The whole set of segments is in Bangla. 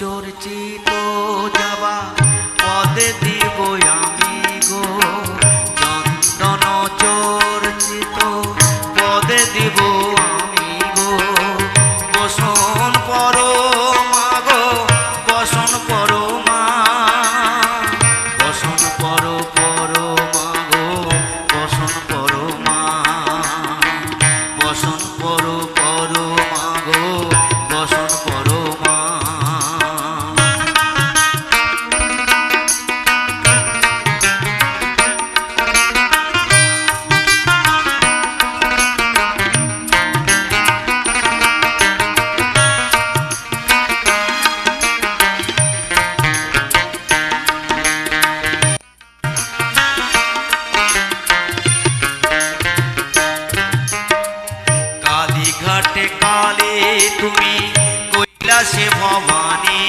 চর্চিত যাবা পদে দিব আমি গো। চন্দন চর্চিত পদে দিব তুমি কৈলাসে ভবানী।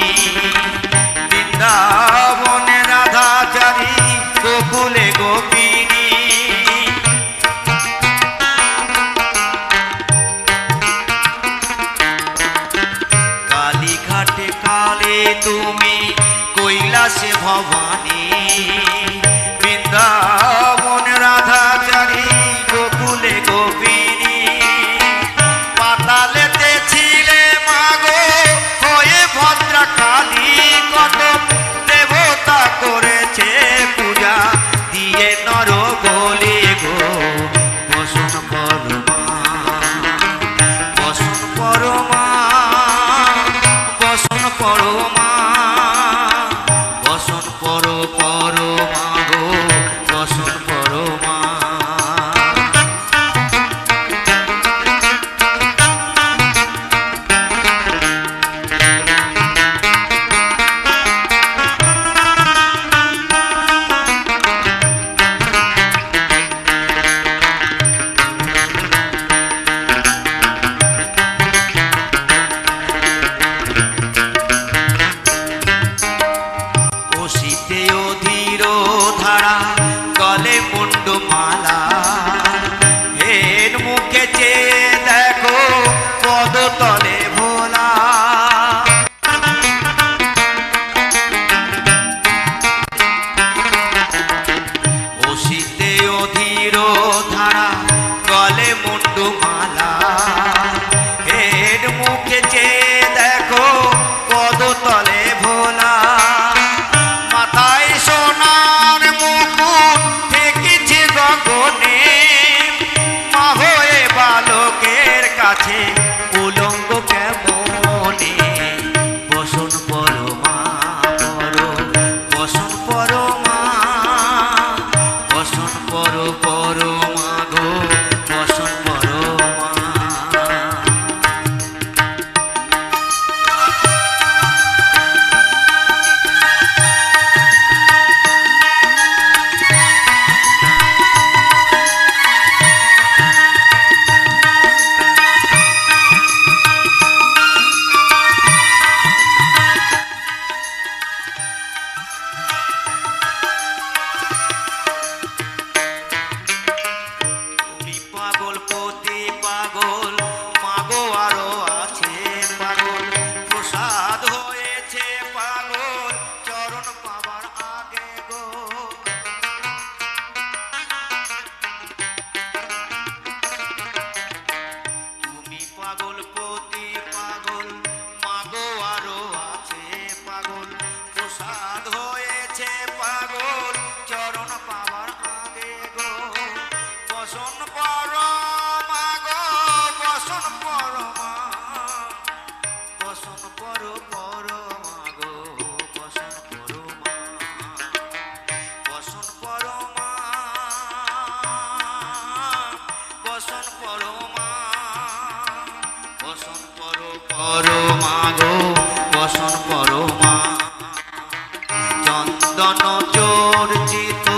বৃন্দাবনে রাধাচারী গোকুলে গোপিনী। কালীঘাটে কালে তুমি কৈলাসে ভবানী। Oh. বসন পর পর মাগো বসন পর মা। বসন পর মা। বসন পর মা। বসন পর পর মাগো বসন পর মা। চন্দন চর্চিত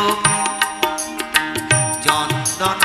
চন্দন